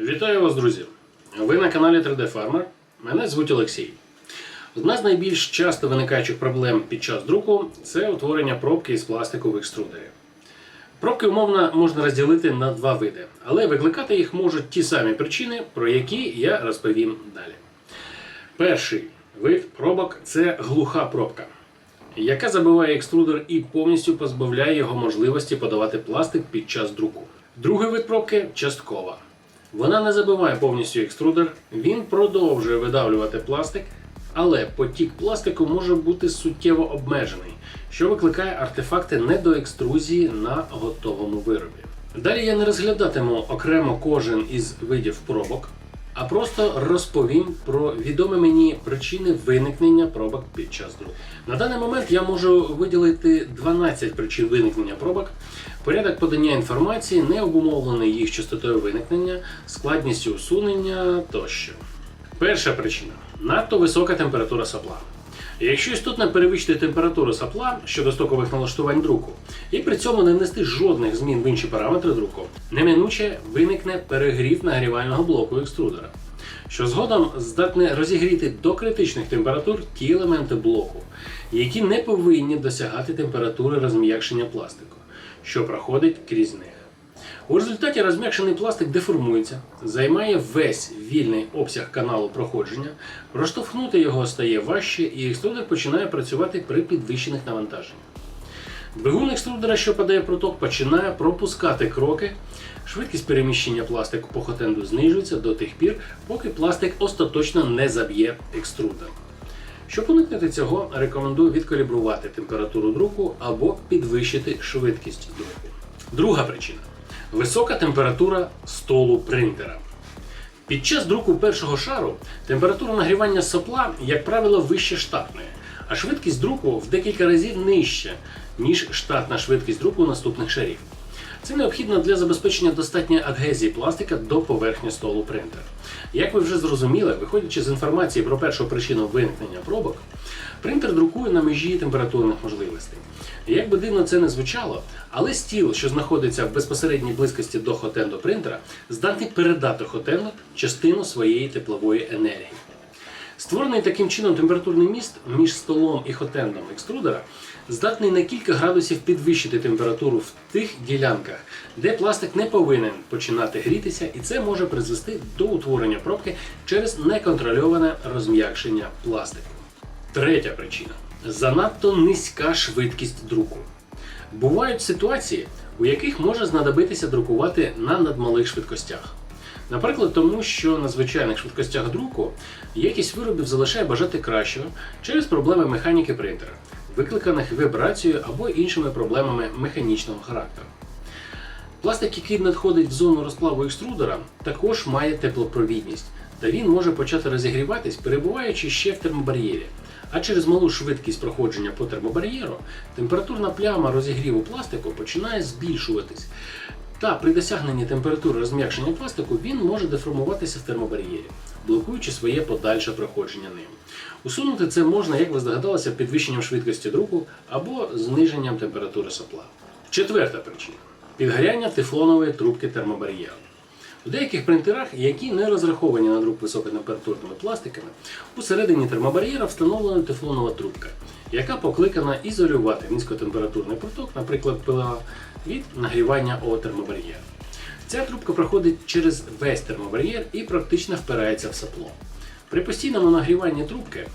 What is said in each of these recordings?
Вітаю вас, друзі! Ви на каналі 3D Farmer. Мене звуть Олексій. Одна з найбільш часто виникаючих проблем під час друку це утворення пробки із пластику в екструдері. Пробки умовно можна розділити на два види, але викликати їх можуть ті самі причини, про які я розповім далі. Перший вид пробок це глуха пробка, яка забиває екструдер і повністю позбавляє його можливості подавати пластик під час друку. Другий вид пробки часткова. Вона не забиває повністю екструдер, він продовжує видавлювати пластик, але потік пластику може бути суттєво обмежений, що викликає артефакти недоекструзії на готовому виробі. Далі я не розглядатиму окремо кожен із видів пробок, а просто розповім про відомі мені причини виникнення пробок під час друку. На даний момент я можу виділити 12 причин виникнення пробок. Порядок подання інформації не обумовлений їх частотою виникнення, складністю усунення тощо. Перша причина надто висока температура сапла. Якщо істотно перевищити температуру сапла щодо стокових налаштувань друку, і при цьому не внести жодних змін в інші параметри друку, неминуче виникне перегрів нагрівального блоку екструдера, що згодом здатне розігріти до критичних температур ті елементи блоку, які не повинні досягати температури розм'якшення пластику, що проходить крізь них. У результаті розм'якшений пластик деформується, займає весь вільний обсяг каналу проходження, проштовхнути його стає важче, і екструдер починає працювати при підвищених навантаженнях. Двигун екструдера, що падає проток, починає пропускати кроки. Швидкість переміщення пластику по хотенду знижується до тих пір, поки пластик остаточно не заб'є екструдер. Щоб уникнути цього, рекомендую відкалібрувати температуру друку або підвищити швидкість друку. Друга причина висока температура столу принтера. Під час друку першого шару температура нагрівання сопла, як правило, вище штатної, а швидкість друку в декілька разів нижча, ніж штатна швидкість друку наступних шарів. Це необхідно для забезпечення достатньої адгезії пластика до поверхні столу принтера. Як ви вже зрозуміли, виходячи з інформації про першу причину виникнення пробок, принтер друкує на межі температурних можливостей. Як би дивно це не звучало, але стіл, що знаходиться в безпосередній близькості до хотенду принтера, здатний передати хотенду частину своєї теплової енергії. Створений таким чином температурний міст між столом і хотендом екструдера здатний на кілька градусів підвищити температуру в тих ділянках, де пластик не повинен починати грітися, і це може призвести до утворення пробки через неконтрольоване розм'якшення пластику. Третя причина занадто низька швидкість друку. Бувають ситуації, у яких може знадобитися друкувати на надмалих швидкостях. Наприклад, тому що на звичайних швидкостях друку якість виробів залишає бажати кращого через проблеми механіки принтера, викликаних вібрацією або іншими проблемами механічного характеру. Пластик, який надходить в зону розплаву екструдера, також має теплопровідність, та він може почати розігріватись, перебуваючи ще в термобар'єрі. А через малу швидкість проходження по термобар'єру температурна пляма розігріву пластику починає збільшуватись. Та при досягненні температури розм'якшення пластику він може деформуватися в термобар'єрі, блокуючи своє подальше проходження ним. Усунути це можна, як ви здогадалися, підвищенням швидкості друку або зниженням температури сопла. Четверта причина підгоряння тефлонової трубки термобар'єру. У деяких принтерах, які не розраховані на друк високотемпературними пластиками, усередині термобар'єра встановлена тефлонова трубка, яка покликана ізолювати низькотемпературний проток, наприклад, ПЛА, від нагрівання о термобар'єр. Ця трубка проходить через весь термобар'єр і практично впирається в сапло. При постійному нагріванні трубки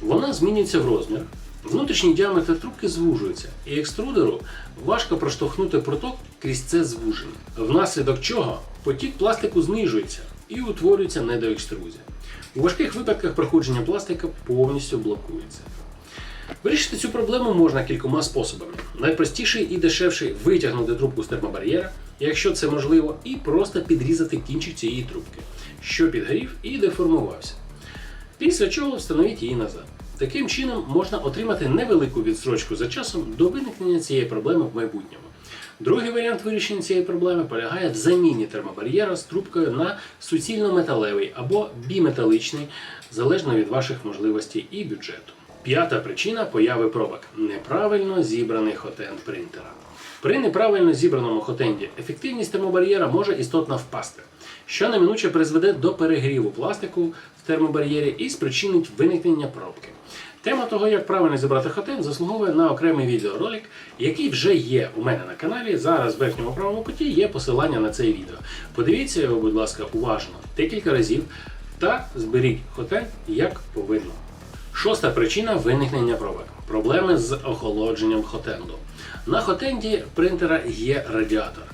вона змінюється в розмір, внутрішній діаметр трубки звужується, і екструдеру важко проштовхнути проток крізь це звуження, внаслідок чого потік пластику знижується і утворюється недоекструзія. У важких випадках проходження пластика повністю блокується. Вирішити цю проблему можна кількома способами. Найпростіший і дешевший витягнути трубку з термобар'єра, якщо це можливо, і просто підрізати кінчик цієї трубки, що підгорів і деформувався. Після чого встановіть її назад. Таким чином можна отримати невелику відстрочку за часом до виникнення цієї проблеми в майбутньому. Другий варіант вирішення цієї проблеми полягає в заміні термобар'єра з трубкою на суцільно-металевий або біметаличний, залежно від ваших можливостей і бюджету. П'ята причина появи пробок неправильно зібраний хотенд принтера. При неправильно зібраному хотенді ефективність термобар'єра може істотно впасти, що неминуче призведе до перегріву пластику в термобар'єрі і спричинить виникнення пробки. Тема того, як правильно зібрати хотен, заслуговує на окремий відеоролик, який вже є у мене на каналі. Зараз в верхньому правому куті є посилання на це відео. Подивіться його, будь ласка, уважно декілька разів та зберіть хотен як повинно. Шоста причина виникнення пробок. Проблеми з охолодженням хотенду. На хотенді принтера є радіатор.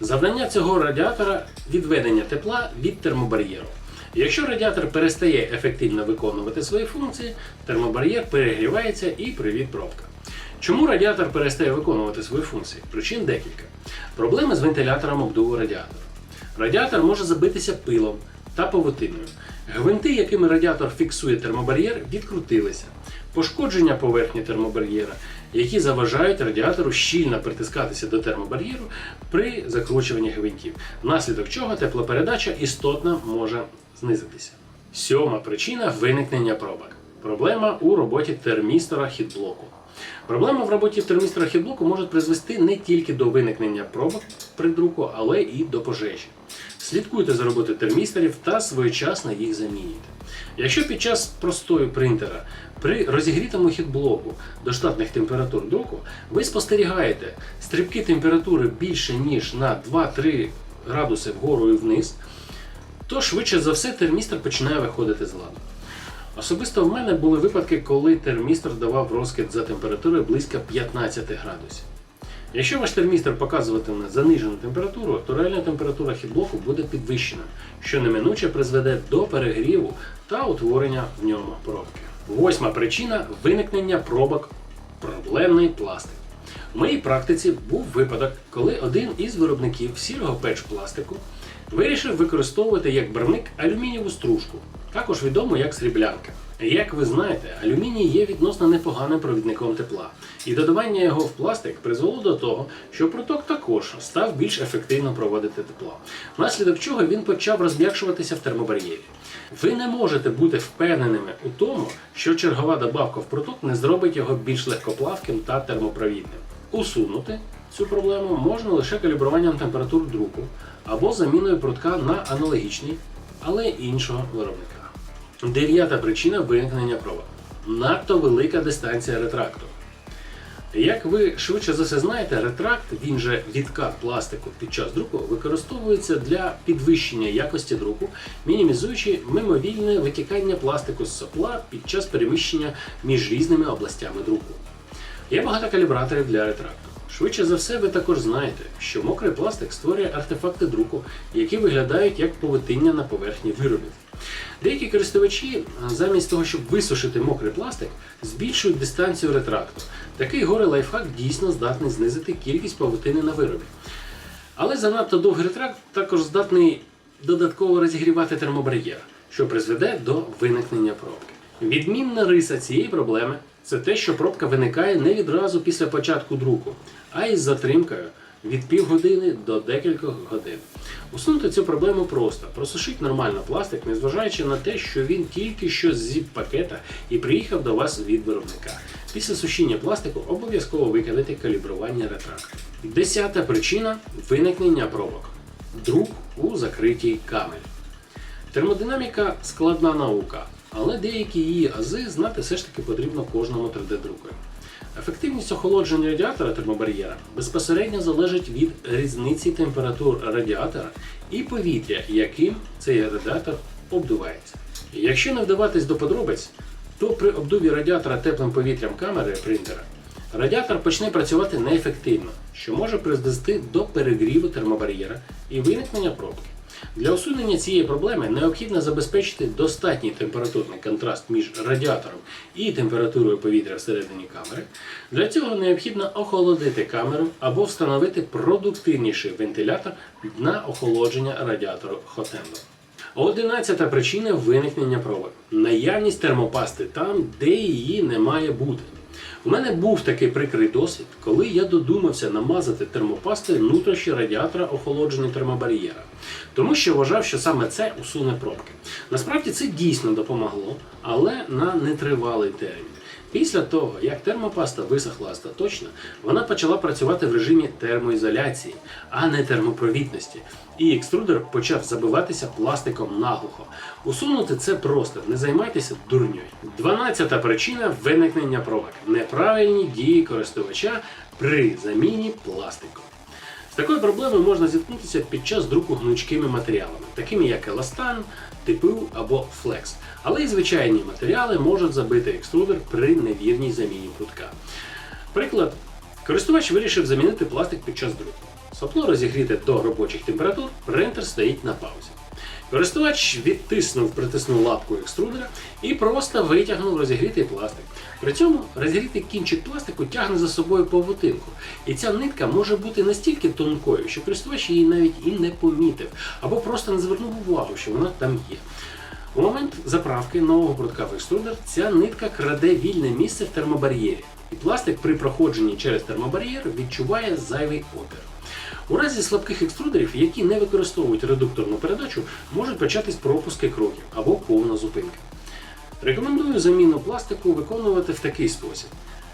Завдання цього радіатора відведення тепла від термобар'єру. Якщо радіатор перестає ефективно виконувати свої функції, термобар'єр перегрівається і привід пробка. Чому радіатор перестає виконувати свої функції? Причин декілька. Проблеми з вентилятором обдуву радіатора. Радіатор може забитися пилом та павутиною. Гвинти, якими радіатор фіксує термобар'єр, відкрутилися. Пошкодження поверхні термобар'єра, які заважають радіатору щільно притискатися до термобар'єру при закручуванні гвинтів, внаслідок чого теплопередача істотно може знизитися. Сьома причина виникнення пробок. Проблема у роботі термістора хідблоку. Проблема в роботі термістора хідблоку може призвести не тільки до виникнення пробок при друку, але і до пожежі. Слідкуйте за роботою термісторів та своєчасно їх замінюйте. Якщо під час простою принтера при розігрітому хідблоку до штатних температур друку ви спостерігаєте стрибки температури більше ніж на 2-3 градуси вгору і вниз, то швидше за все термістор починає виходити з ладу. Особисто в мене були випадки, коли термістор давав розкид за температурою близько 15 градусів. Якщо ваш термістор показуватиме занижену температуру, то реальна температура хідблоку буде підвищена, що неминуче призведе до перегріву та утворення в ньому пробки. Восьма причина виникнення пробок проблемний пластик. У моїй практиці був випадок, коли один із виробників сірого печ пластику вирішив використовувати як барвник алюмінієву стружку, також відому як сріблянка. Як ви знаєте, алюміній є відносно непоганим провідником тепла, і додавання його в пластик призвело до того, що проток також став більш ефективно проводити тепло, внаслідок чого він почав розм'якшуватися в термобар'єрі. Ви не можете бути впевненими у тому, що чергова добавка в проток не зробить його більш легкоплавким та термопровідним. Усунути цю проблему можна лише калібруванням температур друку або заміною протка на аналогічний, але іншого виробника. Дев'ята причина виникнення пробок. Надто велика дистанція ретракту. Як ви швидше за все знаєте, ретракт, він же відкат пластику під час друку, використовується для підвищення якості друку, мінімізуючи мимовільне витікання пластику з сопла під час переміщення між різними областями друку. Є багато калібраторів для ретракту. Швидше за все, ви також знаєте, що мокрий пластик створює артефакти друку, які виглядають як повитиння на поверхні виробів. Деякі користувачі, замість того, щоб висушити мокрий пластик, збільшують дистанцію ретракту. Такий горе лайфхак дійсно здатний знизити кількість павутини на виробі. Але занадто довгий ретракт також здатний додатково розігрівати термобар'єр, що призведе до виникнення пробки. Відмінна риса цієї проблеми це те, що пробка виникає не відразу після початку друку, а із затримкою від півгодини до декількох годин. Усунути цю проблему просто. Просушіть нормально пластик, незважаючи на те, що він тільки що з зіп-пакета і приїхав до вас від виробника. Після сушіння пластику обов'язково викидайте калібрування ретракту. Десята причина виникнення пробок. Друк у закритій камері. Термодинаміка складна наука, але деякі її ази знати все ж таки потрібно кожному 3D-друкою. Ефективність охолодження радіатора термобар'єра безпосередньо залежить від різниці температур радіатора і повітря, яким цей радіатор обдувається. Якщо не вдаватись до подробиць, то при обдуві радіатора теплим повітрям камери принтера радіатор почне працювати неефективно, що може призвести до перегріву термобар'єра і виникнення пробки. Для усунення цієї проблеми необхідно забезпечити достатній температурний контраст між радіатором і температурою повітря всередині камери. Для цього необхідно охолодити камеру або встановити продуктивніший вентилятор на охолодження радіатору хотенду. Одинадцята причина виникнення пробок. Наявність термопасти там, де її не має бути. У мене був такий прикрий досвід, коли я додумався намазати термопасти внутрішні радіатора охолодження термобар'єра, тому що вважав, що саме це усуне пробки. Насправді це дійсно допомогло, але на нетривалий термін. Після того, як термопаста висохла остаточно, вона почала працювати в режимі термоізоляції, а не термопровідності. І екструдер почав забиватися пластиком наглухо. Усунути це просто, не займайтеся дурньою. Дванадцята причина виникнення пробок неправильні дії користувача при заміні пластику. З такою проблемою можна зіткнутися під час друку гнучкими матеріалами, такими як еластан, ТПУ або флекс. Але й звичайні матеріали можуть забити екструдер при невірній заміні прутка. Приклад, користувач вирішив замінити пластик під час друку. Сопло розігріте до робочих температур, принтер стоїть на паузі. Користувач відтиснув, притиснув лапку екструдера і просто витягнув розігрітий пластик. При цьому розігрітий кінчик пластику тягне за собою павутинку. І ця нитка може бути настільки тонкою, що користувач її навіть і не помітив, або просто не звернув увагу, що вона там є. У момент заправки нового прутка в екструдер ця нитка краде вільне місце в термобар'єрі, і пластик при проходженні через термобар'єр відчуває зайвий опір. У разі слабких екструдерів, які не використовують редукторну передачу, можуть початись пропуски кроків або повна зупинка. Рекомендую заміну пластику виконувати в такий спосіб.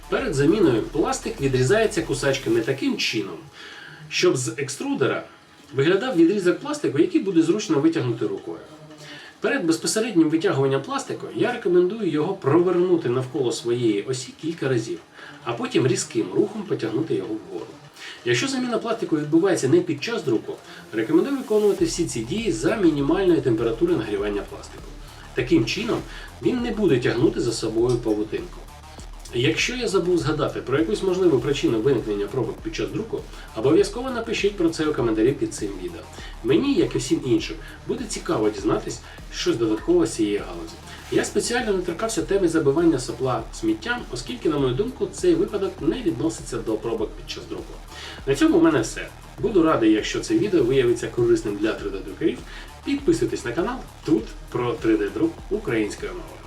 Перед заміною пластик відрізається кусачками таким чином, щоб з екструдера виглядав відрізок пластику, який буде зручно витягнути рукою. Перед безпосереднім витягуванням пластику я рекомендую його провернути навколо своєї осі кілька разів, а потім різким рухом потягнути його вгору. Якщо заміна пластику відбувається не під час друку, рекомендую виконувати всі ці дії за мінімальної температури нагрівання пластику. Таким чином він не буде тягнути за собою павутинку. Якщо я забув згадати про якусь можливу причину виникнення пробок під час друку, обов'язково напишіть про це у коментарі під цим відео. Мені, як і всім іншим, буде цікаво дізнатись щось додаткове з цієї галузі. Я спеціально не торкався теми забивання сопла сміттям, оскільки, на мою думку, цей випадок не відноситься до пробок під час друку. На цьому в мене все. Буду радий, якщо це відео виявиться корисним для 3D-друкарів. Підписуйтесь на канал тут про 3D-друк українською мовою.